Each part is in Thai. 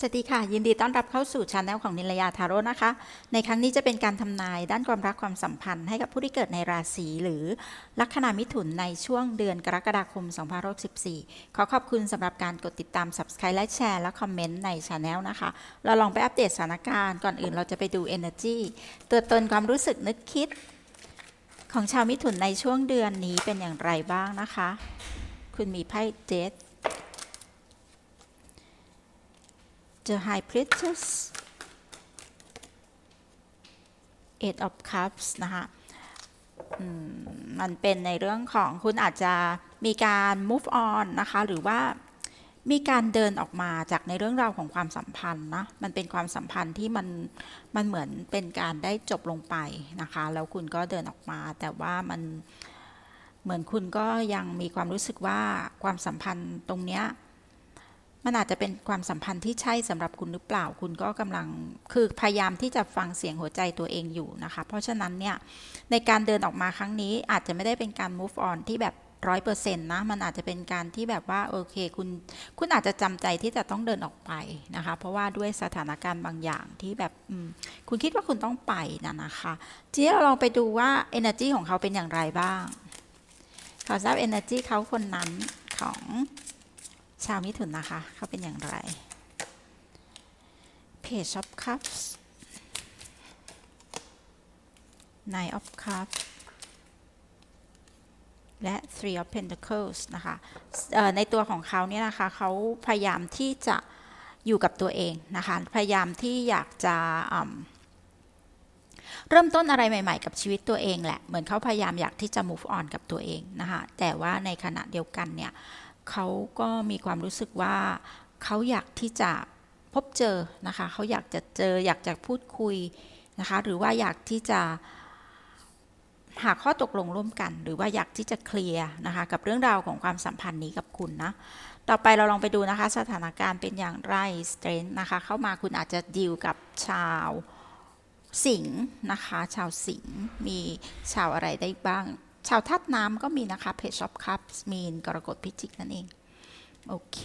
สวัสดีค่ะ ยินดีต้อนรับเข้าสู่ช anel ของนิลยาทาโร่นะคะ ในครั้งนี้จะเป็นการทำนายด้านความรักความสัมพันธ์ให้กับผู้ที่เกิดในราศีหรือลัคนามิถุนในช่วงเดือนกรกฎาคม 2564 ขอขอบคุณสำหรับการกดติดตาม subscribe และแชร์และคอมเมนต์ในช anel นะคะ เราลองไปอัปเดตสถานการณ์ก่อนอื่นเราจะไปดู energy ตัวตนความรู้สึกนึกคิด ของชาวมิถุนในช่วงเดือนนี้เป็นอย่างไรบ้างนะคะ คุณมีไพ่เจ็ The High Priestess Eight of Cups นะคะมมันเป็นในเรื่องของคุณอาจจะมีการ move on นะคะ หรือว่ามีการเดินออกมาจากในเรื่องราวของความสัมพันธ์นะ มันเป็นความสัมพันธ์ที่มันมันเหมือนเป็นการได้จบลงไปนะคะ แล้วคุณก็เดินออกมา แต่ว่ามันเหมือนคุณก็ยังมีความรู้สึกว่าความสัมพันธ์ตรงเนี้ย มันอาจจะเป็นความสัมพันธ์ที่ใช่สำหรับคุณหรือเปล่า คุณก็กำลังคือพยายามที่จะฟังเสียงหัวใจตัวเองอยู่นะคะ เพราะฉะนั้นเนี่ยในการเดินออกมาครั้งนี้อาจจะไม่ได้เป็นการ move on ที่แบบร้อยเปอร์เซ็นต์นะ มันอาจจะเป็นการที่แบบว่า โอเค คุณคุณอาจจะจำใจที่จะต้องเดินออกไปนะคะ เพราะว่าด้วยสถานการณ์บางอย่างที่แบบคุณคิดว่าคุณต้องไปนะนะคะทีนี้เราลองไปดูว่า energy ของเขาเป็นอย่างไรบ้างขอทราบ energy เขาคนนั้นของ ชาวมิถุนนะคะ เขาเป็นอย่างไร Page of Cups Nine of Cups และ Three of Pentacles นะคะในตัวของเขาเนี่ยนะคะเขาพยายามที่จะอยู่กับตัวเองนะคะ พยายามที่อยากจะเริ่มต้นอะไรใหม่ ๆ กับชีวิตตัวเองแหละ เหมือนเขาพยายามอยากที่จะ move on กับตัวเองนะคะ แต่ว่าในขณะเดียวกันเนี่ย เขาก็มีความรู้สึกว่าเขาอยากที่จะพบเจอนะคะเขาอยากจะเจออยากจะพูดคุยนะคะหรือว่าอยากที่จะหาข้อตกลงร่วมกัน หรือว่าอยากที่จะเคลียร์นะคะกับเรื่องราวของความสัมพันธ์นี้กับคุณนะต่อไปเราลองไปดูนะคะสถานการณ์เป็นอย่างไรสเตรนนะคะเข้ามาคุณอาจจะดีลกับชาวสิงห์นะคะ ชาวสิงห์มีชาวอะไรได้บ้าง ชาวธาตุน้ำก็มีนะคะเพจช็อปคัพมีนกรกฎพิจิกนั่นเอง โอเค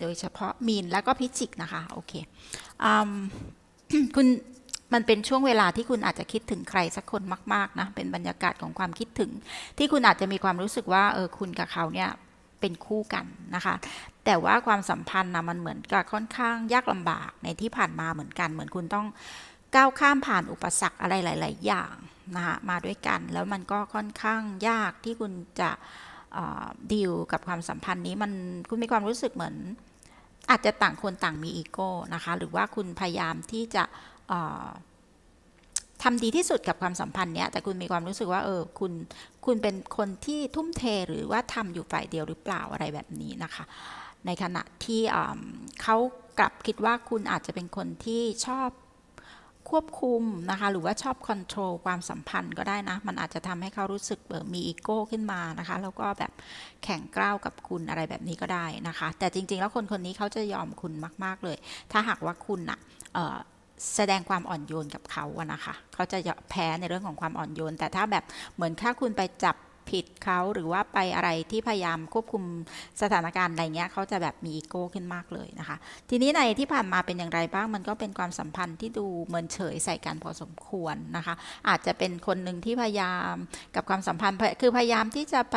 โดยเฉพาะมีนแล้วก็พิจิกนะคะ โอเคอคุณมันเป็นช่วงเวลาที่คุณอาจจะคิดถึงใครสักคนมาก ๆ นะ เป็นบรรยากาศของความคิดถึง ที่คุณอาจจะมีความรู้สึกว่าเออคุณกับเขาเนี่ยเป็นคู่กันนะคะ แต่ว่าความสัมพันธ์นะมันเหมือนกับค่อนข้างยากลำบากในที่ผ่านมาเหมือนกัน เหมือนคุณต้องก้าวข้ามผ่านอุปสรรคอะไรหลาย ๆ อย่าง นะคะมาด้วยกัน แล้วมันก็ค่อนข้างยากที่คุณจะดีลกับความสัมพันธ์นี้มันคุณมีความรู้สึกเหมือน อาจจะต่างคนต่างมีอีโก้นะคะ หรือว่าคุณพยายามที่จะทำดีที่สุดกับความสัมพันธ์เนี้ยแต่คุณมีความรู้สึกว่าเออคุณคุณเป็นคนที่ทุ่มเทหรือว่าทำอยู่ฝ่ายเดียวหรือเปล่าอะไรแบบนี้นะคะ ในขณะที่อ่ำเขากลับคิดว่าคุณอาจจะเป็นคนที่ชอบ ควบคุมนะคะ หรือว่าชอบคอนโทรลความสัมพันธ์ก็ได้นะ มันอาจจะทำให้เขารู้สึกเออมีอีโก้ขึ้นมานะคะ แล้วก็แบบแข่งกล้าวกับคุณอะไรแบบนี้ก็ได้นะคะ แต่จริง ๆ แล้วคนคนนี้เขาจะยอมคุณมาก ๆเลย ถ้าหากว่าคุณอะแสดงความอ่อนโยนกับเขาอะนะคะ เขาจะแพ้ในเรื่องของความอ่อนโยน แต่ถ้าแบบเหมือนถ้าคุณไปจับ ผิดเขาหรือว่าไปอะไรที่พยายามควบคุมสถานการณ์อะไรเงี้ยเขาจะแบบมีอีโก้ขึ้นมากเลยนะคะ ทีนี้ในที่ผ่านมาเป็นอย่างไรบ้างมันก็เป็นความสัมพันธ์ที่ดูเหมือนเฉยใส่กันพอสมควรนะคะ อาจจะเป็นคนหนึ่งที่พยายามกับความสัมพันธ์คือพยายามที่จะไป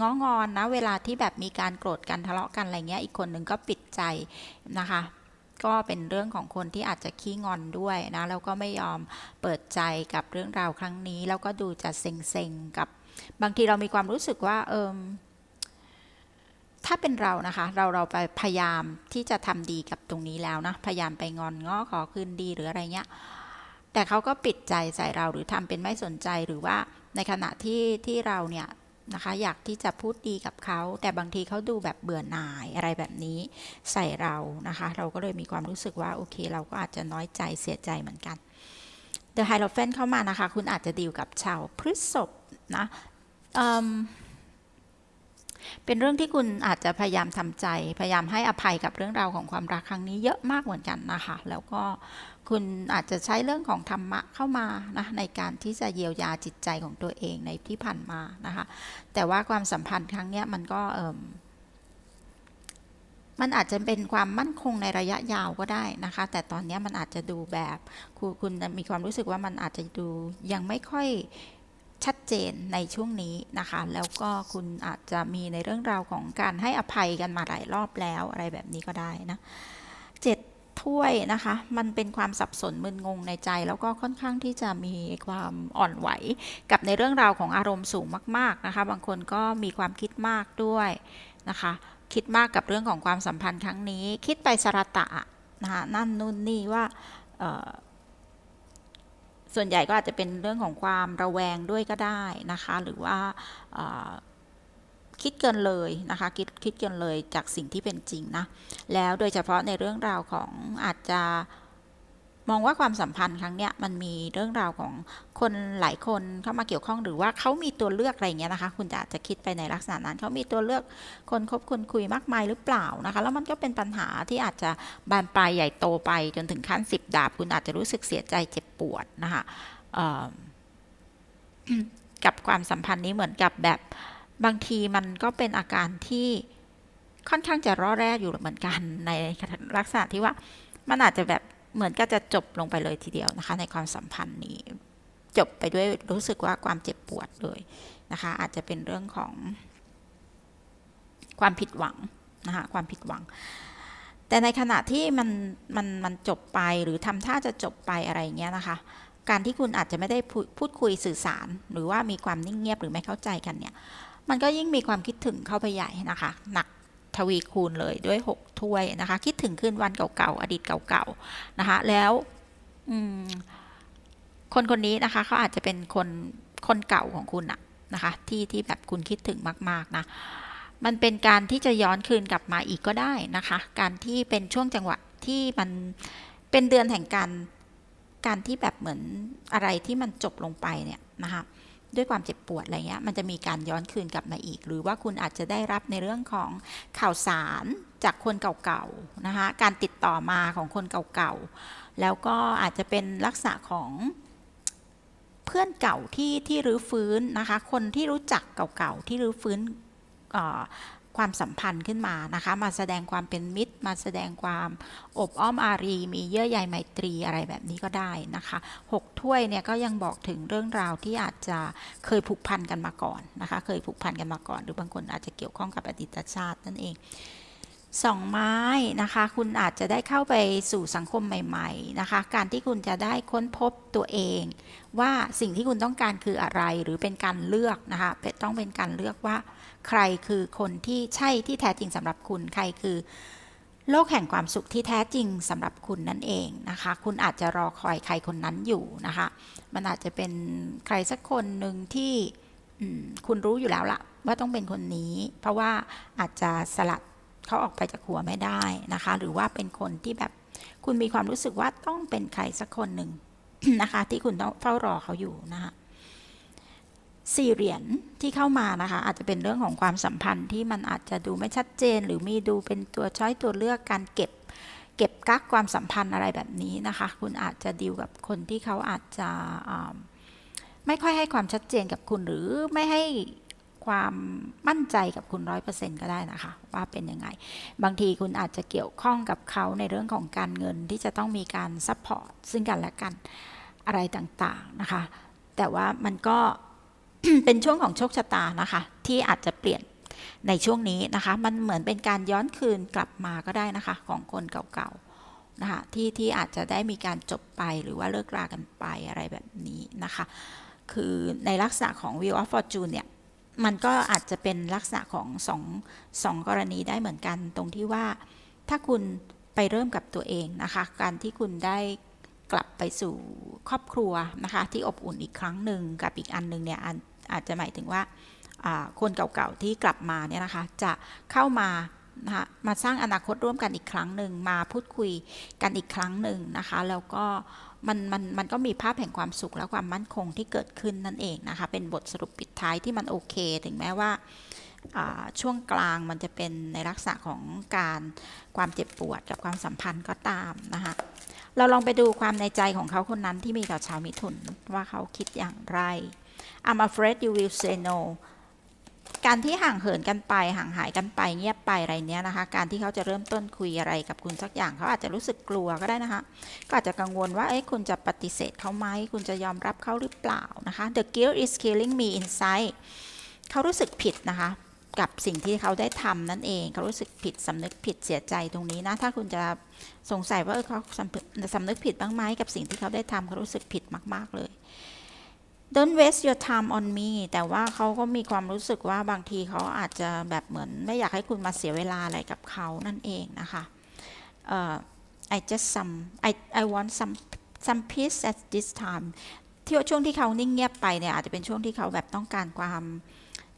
ง้องอนนะเวลาที่แบบมีการโกรธกันทะเลาะกันอะไรเงี้ยอีกคนหนึ่งก็ปิดใจนะคะก็เป็นเรื่องของคนที่อาจจะขี้งอนด้วยนะ แล้วก็ไม่ยอมเปิดใจกับเรื่องราวครั้งนี้ แล้วก็ดูจะเซ็งๆกับ บางทีเรามีความรู้สึกว่าเอมถ้าเป็นเรานะคะ เราเราไปพยายามที่จะทำดีกับตรงนี้แล้วนะพยายามไปงอนง้อขอคืนดีหรืออะไรเงี้ยแต่เขาก็ปิดใจใส่เราหรือทำเป็นไม่สนใจหรือว่าในขณะที่ที่เราเนี่ยนะคะอยากที่จะพูดดีกับเขา แต่บางทีเขาดูแบบเบื่อหน่ายอะไรแบบนี้ใส่เรานะคะ เราก็เลยมีความรู้สึกว่าโอเค เราก็อาจจะน้อยใจเสียใจเหมือนกัน The h i e r o p h a n t เข้ามานะคะ คุณอาจจะดีลกับชาวพฤษภนะเเป็นเรื่องที่คุณอาจจะพยายามทำใจ พยายามให้อภัยกับเรื่องราวของความรักครั้งนี้เยอะมากเหมือนกันนะคะ แล้วก็คุณอาจจะใช้เรื่องของธรรมะเข้ามานะในการที่จะเยียวยาจิตใจของตัวเองในที่ผ่านมานะคะ แต่ว่าความสัมพันธ์ครั้งนี้มันก็เมันอาจจะเป็นความมั่นคงในระยะยาวก็ได้นะคะ แต่ตอนนี้มันอาจจะดูแบบคุณคุณมีความรู้สึกว่ามันอาจจะดูยังไม่ค่อยชัดเจนในช่วงนี้นะคะ แล้วก็คุณอาจจะมีในเรื่องราวของการให้อภัยกันมาหลายรอบแล้วอะไรแบบนี้ก็ได้นะเจ็ดถ้วยนะคะ มันเป็นความสับสนมึนงงในใจ แล้วก็ค่อนข้างที่จะมีความอ่อนไหว กับในเรื่องราวของอารมณ์สูงมาก ๆนะคะ บางคนก็มีความคิดมากด้วยนะคะ คิดมากกับเรื่องของความสัมพันธ์ครั้งนี้ คิดไปสระตะนะคะนั่นนู่นนี่ว่าส่วนใหญ่ก็อาจจะเป็นเรื่องของความระแวงด้วยก็ได้นะคะ หรือว่าคิดเกินเลยนะคะคิดคิดเกินเลยจากสิ่งที่เป็นจริงนะ แล้วโดยเฉพาะในเรื่องราวของอาจจะ มองว่าความสัมพันธ์ครั้งเนี้ยมันมีเรื่องราวของคนหลายคนเข้ามาเกี่ยวข้องหรือว่าเขามีตัวเลือกอะไรเงี้ยนะคะ คุณจะอาจจะคิดไปในลักษณะนั้นเขามีตัวเลือกคนคบคนคุยมากมายหรือเปล่านะคะ แล้วมันก็เป็นปัญหาที่อาจจะบานปลายใหญ่โตไปจนถึงขั้นสิบดาบ คุณอาจจะรู้สึกเสียใจเจ็บปวดนะคะกับความสัมพันธ์นี้เหมือนกับแบบบางทีมันก็เป็นอาการที่ค่อนข้างจะร่อแร่อยู่เหมือนกันในลักษณะที่ว่ามันอาจจะแบบ เหมือนก็จะจบลงไปเลยทีเดียวนะคะ ในความสัมพันธ์นี้ จบไปด้วยรู้สึกว่าความเจ็บปวดเลยนะคะ อาจจะเป็นเรื่องของความผิดหวังนะคะความผิดหวัง แต่ในขณะที่มันมันมันจบไปหรือทำท่าจะจบไปอะไรเงี้ยนะคะการที่คุณอาจจะไม่ได้พูดคุยสื่อสาร หรือว่ามีความนิ่งเงียบหรือไม่เข้าใจกันเนี่ย มันก็ยิ่งมีความคิดถึงเข้าไปใหญ่นะคะ หนัก ทวีคูณเลยด้วย 6 ถ้วยนะคะ คิดถึงคืนวันเก่าๆ อดีตเก่าๆ นะคะ แล้วคนคนนี้นะคะเขาอาจจะเป็นคนคนเก่าของคุณอะนะคะ ที่ที่แบบคุณคิดถึงมากๆนะมันเป็นการที่จะย้อนคืนกลับมาอีกก็ได้นะคะ การที่เป็นช่วงจังหวะที่มันเป็นเดือนแห่งการการที่แบบเหมือนอะไรที่มันจบลงไปเนี่ยนะคะ ด้วยความเจ็บปวดอะไรเงี้ยมันจะมีการย้อนคืนกลับมาอีก หรือว่าคุณอาจจะได้รับในเรื่องของข่าวสารจากคนเก่าๆนะคะการติดต่อมาของคนเก่าๆแล้วก็อาจจะเป็นลักษณะของเพื่อนเก่าที่ที่รื้อฟื้นนะคะคนที่รู้จักเก่าๆที่รื้อฟื้นอ ความสัมพันธ์ขึ้นมานะคะ มาแสดงความเป็นมิตร มาแสดงความอบอ้อมอารี มีเยื่อใยไมตรีอะไรแบบนี้ก็ได้นะคะหกถ้วยเนี่ยก็ยังบอกถึงเรื่องราวที่อาจจะเคยผูกพันกันมาก่อนนะคะ เคยผูกพันกันมาก่อน หรือบางคนอาจจะเกี่ยวข้องกับอดีตชาตินั่นเอง สองไม้นะคะ คุณอาจจะได้เข้าไปสู่สังคมใหม่ ๆ นะคะ การที่คุณจะได้ค้นพบตัวเอง ว่าสิ่งที่คุณต้องการคืออะไรหรือเป็นการเลือกนะคะเป็นต้องเป็นการเลือกว่า ใครคือคนที่ใช่ที่แท้จริงสำหรับคุณใครคือ โลกแห่งความสุขที่แท้จริงสำหรับคุณนั่นเองนะคะ คุณอาจจะรอคอยใครคนนั้นอยู่นะคะ มันอาจจะเป็นใครสักคนหนึ่งที่คุณรู้อยู่แล้วละว่าต้องเป็นคนนี้ เพราะว่าอาจจะสลัด เขาออกไปจากหัวไม่ได้นะคะ หรือว่าเป็นคนที่แบบคุณมีความรู้สึกว่าต้องเป็นใครสักคนหนึ่งนะคะ ที่คุณต้องเฝ้ารอเขาอยู่นะคะสี่เหรียญที่เข้ามานะคะ อาจจะเป็นเรื่องของความสัมพันธ์ที่มันอาจจะดูไม่ชัดเจน หรือมีดูเป็นตัวช้อยตัวเลือกการเก็บ เก็บกักความสัมพันธ์อะไรแบบนี้นะคะ คุณอาจจะดีลกับคนที่เขาอาจจะไม่ค่อยให้ความชัดเจนกับคุณหรือไม่ให้ ความมั่นใจกับคุณร้อยเปอร์เซ็นก็ได้นะคะ ว่าเป็นยังไง บางทีคุณอาจจะเกี่ยวข้องกับเขาในเรื่องของการเงินที่จะต้องมีการซัพพอร์ตซึ่งกันและกันอะไรต่างๆนะคะ แต่ว่ามันก็เป็นช่วงของโชคชะตานะคะ ที่อาจจะเปลี่ยนในช่วงนี้นะคะ มันเหมือนเป็นการย้อนคืนกลับมาก็ได้นะคะ ของคนเก่าๆนะคะที่ที่อาจจะได้มีการจบไปหรือว่าเลิกรากันไปอะไรแบบนี้นะคะ คือในลักษณะของ Wheel of Fortune เนี่ย มันก็อาจจะเป็นลักษณะของสองสองกรณีได้เหมือนกัน ตรงที่ว่าถ้าคุณไปเริ่มกับตัวเองนะคะ การที่คุณได้กลับไปสู่ครอบครัวนะคะที่อบอุ่นอีกครั้งหนึ่งกับอีกอันหนึงเนี่ยอาจจะหมายถึงว่าอ่าคนเก่าๆที่กลับมาเนี่ยนะคะจะเข้ามานะคะมาสร้างอนาคตร่วมกันอีกครั้งหนึ่งมาพูดคุยกันอีกครั้งหนึ่งนะคะ แล้วก็ มันมันมันก็มีภาพแห่งความสุขและความมั่นคงที่เกิดขึ้นนั่นเองนะคะ เป็นบทสรุปปิดท้ายที่มันโอเค ถึงแม้ว่าช่วงกลางมันจะเป็นในลักษณะของการความเจ็บปวดกับความสัมพันธ์ก็ตามนะคะเราลองไปดูความในใจของเขาคนนั้นที่มีต่อชาวมิถุนว่าเขาคิดอย่างไร I'm afraid you will say no การที่ห่างเหินกันไปห่างหายกันไปเงียบไปอะไรเนี้ยนะคะ การที่เขาจะเริ่มต้นคุยอะไรกับคุณสักอย่างเขาอาจจะรู้สึกกลัวก็ได้นะคะ ก็อาจจะกังวลว่าเอ๊ะคุณจะปฏิเสธเขาไหมคุณจะยอมรับเขาหรือเปล่านะคะ The guilt is killing me inside เขารู้สึกผิดนะคะ กับสิ่งที่เขาได้ทำนั่นเองเขารู้สึกผิดสำนึกผิดเสียใจตรงนี้นะถ้าคุณจะสงสัยว่าเออเขาสำนึกสำนึกผิดบ้างไหมกับสิ่งที่เขาได้ทำเขารู้สึกผิดมาก ๆเลย Don't waste your time on me แต่ว่าเขาก็มีความรู้สึกว่าบางทีเขาอาจจะแบบเหมือน ไม่อยากให้คุณมาเสียเวลาอะไรกับเขานั่นเองนะคะเอ่อ I just some I I want some some peace at this time ที่ช่วงที่เขานิ่งเงียบไปเนี่ยอาจจะเป็นช่วงที่เขาแบบต้องการความ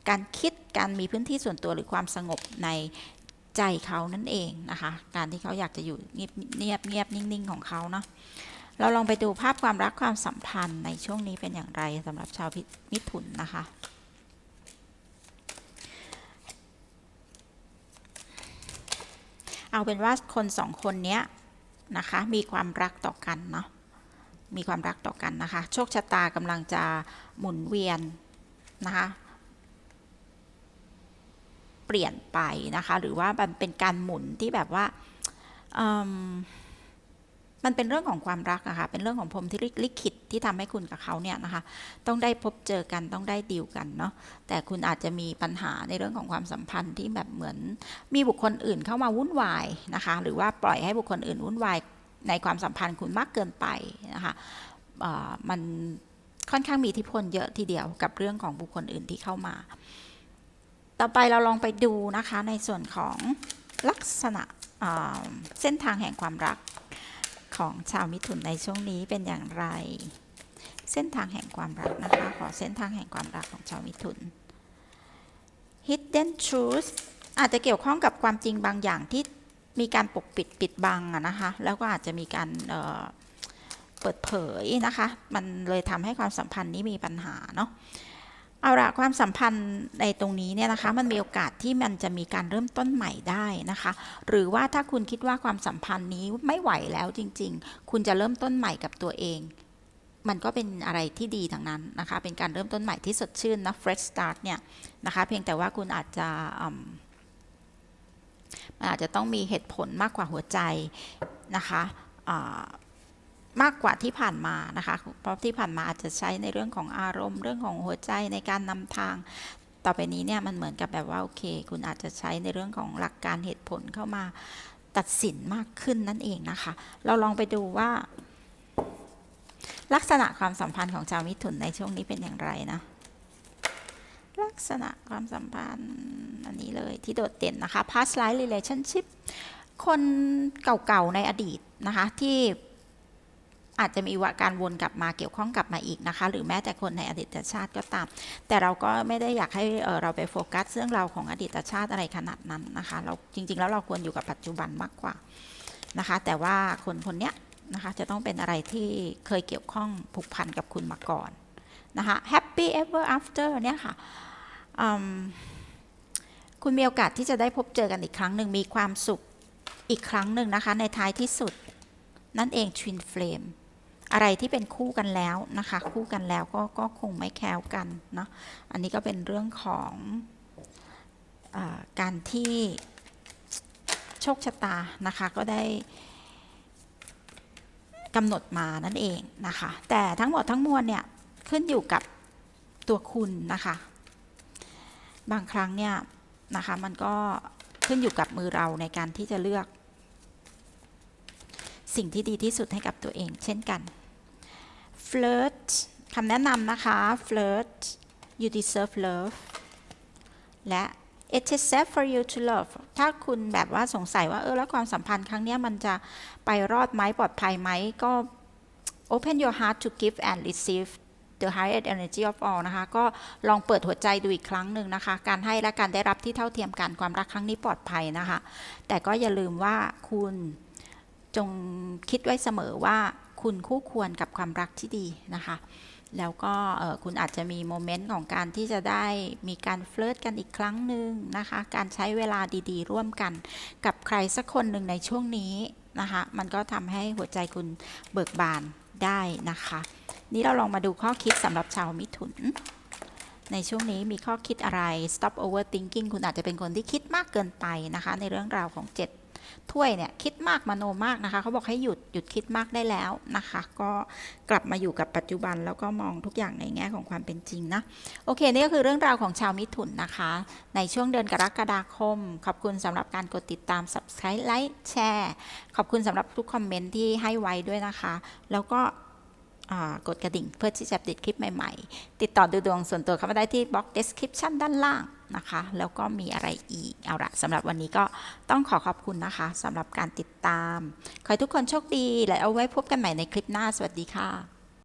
การคิดการมีพื้นที่ส่วนตัวหรือความสงบในใจเขานั่นเองนะคะ การที่เขาอยากจะอยู่เงียบเงียบเงียบนิ่งๆของเขาเนาะ เราลองไปดูภาพความรักความสัมพันธ์ในช่วงนี้เป็นอย่างไรสำหรับชาวมิถุนนะคะ เอาเป็นว่าคนสองคนเนี้ยนะคะ มีความรักต่อกันเนาะมีความรักต่อกันนะคะ โชคชะตากำลังจะหมุนเวียนนะคะ เปลี่ยนไปนะคะ หรือว่ามันเป็นการหมุนที่แบบว่าอื มันเป็นเรื่องของความรักอะค่ะ เป็นเรื่องของพรมที่ลิขิตที่ทำให้คุณกับเขาเนี่ยนะคะ ต้องได้พบเจอกันต้องได้ดีลกันเนาะ แต่คุณอาจจะมีปัญหาในเรื่องของความสัมพันธ์ที่แบบเหมือนมีบุคคลอื่นเข้ามาวุ่นวายนะคะ หรือว่าปล่อยให้บุคคลอื่นวุ่นวายในความสัมพันธ์คุณมากเกินไปนะคะมันค่อนข้างมีอิทธิพลเยอะทีเดียวกับเรื่องของบุคคลอื่นที่เข้ามา ต่อไปเราลองไปดูนะคะในส่วนของลักษณะเส้นทางแห่งความรัก ของชาวมิถุนในช่วงนี้เป็นอย่างไร เส้นทางแห่งความรักนะคะ ขอเส้นทางแห่งความรักของชาวมิถุน hidden truth อาจจะเกี่ยวข้องกับความจริงบางอย่างที่มีการปกปิดปิดบังนะคะ แล้วก็อาจจะมีการเเปิดเผยนะคะ มันเลยทำให้ความสัมพันธ์นี้มีปัญหาเนาะ เอาละความสัมพันธ์ในตรงนี้เนี่ยนะคะ มันมีโอกาสที่มันจะมีการเริ่มต้นใหม่ได้นะคะ หรือว่าถ้าคุณคิดว่าความสัมพันธ์นี้ไม่ไหวแล้วจริง ๆ คุณจะเริ่มต้นใหม่กับตัวเอง มันก็เป็นอะไรที่ดีทั้งนั้นนะคะ เป็นการเริ่มต้นใหม่ที่สดชื่นนะ fresh start เนี่ยนะคะ เพียงแต่ว่าคุณอาจจะอืมมันอาจจะต้องมีเหตุผลมากกว่าหัวใจนะคะ มากกว่าที่ผ่านมานะคะ เพราะที่ผ่านมาอาจจะใช้ในเรื่องของอารมณ์ เรื่องของหัวใจในการนำทาง ต่อไปนี้เนี่ยมันเหมือนกับแบบว่าโอเค คุณอาจจะใช้ในเรื่องของหลักการเหตุผลเข้ามาตัดสินมากขึ้นนั่นเองนะคะ เราลองไปดูว่า ลักษณะความสัมพันธ์ของชาวมิถุนในช่วงนี้เป็นอย่างไรนะลักษณะความสัมพันธ์อันนี้เลยที่โดดเด่นนะคะ past life relationship คนเก่าๆในอดีตนะคะ ที่ อาจจะมีว่าการวนกลับมาเกี่ยวข้องกลับมาอีกนะคะ หรือแม้แต่คนในอดีตชาติก็ตาม แต่เราก็ไม่ได้อยากให้เราไปโฟกัสเรื่องราวของอดีตชาติอะไรขนาดนั้นนะคะ เราจริง ๆ แล้วเราควรอยู่กับปัจจุบันมากกว่านะคะ แต่ว่าคนคนเนี้ยนะคะจะต้องเป็นอะไรที่เคยเกี่ยวข้องผูกพันกับคุณมาก่อนนะคะ happy ever after เนี่ยค่ะคุณมีโอกาสที่จะได้พบเจอกันอีกครั้งหนึ่งมีความสุขอีกครั้งหนึ่งนะคะ ในท้ายที่สุดนั่นเอง twin flame อะไรที่เป็นคู่กันแล้วนะคะ คู่กันแล้วก็ก็คงไม่แคล้วกันเนาะอันนี้ก็เป็นเรื่องของอการที่โชคชะตานะคะก็ได้กำหนดมานั่นเองนะคะ แต่ทั้งหมดทั้งมวลเนี่ยขึ้นอยู่กับตัวคุณนะคะ บางครั้งเนี่ยนะคะมันก็ขึ้นอยู่กับมือเราในการที่จะเลือก สิ่งที่ดีที่สุดให้กับตัวเอง เช่นกัน flirt คำแนะนำนะคะ flirt you deserve love และ it is safe for you to love ถ้าคุณแบบว่าสงสัยว่าเออแล้วความสัมพันธ์ครั้งนี้มันจะไปรอดไหมปลอดภัยไหมก็ open your heart to give and receive the highest energy of all นะคะ ก็ลองเปิดหัวใจดูอีกครั้งหนึ่งนะคะ การให้และการได้รับที่เท่าเทียมกันความรักครั้งนี้ปลอดภัยนะคะ แต่ก็อย่าลืมว่าคุณ จงคิดไว้เสมอว่าคุณคู่ควรกับความรักที่ดีนะคะ แล้วก็คุณอาจจะมีโมเมนต์ของการที่จะได้มีการเฟลิร์ตกันอีกครั้งหนึ่งนะคะ การใช้เวลาดีๆ ร่วมกันกับใครสักคนหนึ่งในช่วงนี้นะคะ มันก็ทำให้หัวใจคุณเบิกบานได้นะคะ นี่เราลองมาดูข้อคิดสำหรับชาวมิถุน ในช่วงนี้มีข้อคิดอะไร stop overthinking คุณอาจจะเป็นคนที่คิดมากเกินไปนะคะ ในเรื่องราวของ 7 ถ้วยเนี่ยคิดมากมโนมากนะคะเขาบอกให้หยุดหยุดคิดมากได้แล้วนะคะ ก็กลับมาอยู่กับปัจจุบันแล้วก็มองทุกอย่างในแง่ของความเป็นจริงนะโอเคนี่ก็คือเรื่องราวของชาวมิถุนนะคะ ในช่วงเดือนกรกฎาคม ขอบคุณสำหรับการกดติดตาม subscribe ไลค์แชร์ขอบคุณสำหรับทุกคอมเมนต์ที่ให้ไว้ด้วยนะคะ แล้วก็กดกระดิ่งเพื่อที่จะติดคลิปใหม่ ๆ ติดต่อดูดวงส่วนตัวเข้ามาได้ที่บล็อก description ด้านล่าง นะคะ แล้วก็มีอะไรอีก เอาละสำหรับวันนี้ก็ต้องขอขอบคุณนะคะสำหรับการติดตาม ขอให้ทุกคนโชคดี และเอาไว้พบกันใหม่ในคลิปหน้า สวัสดีค่ะ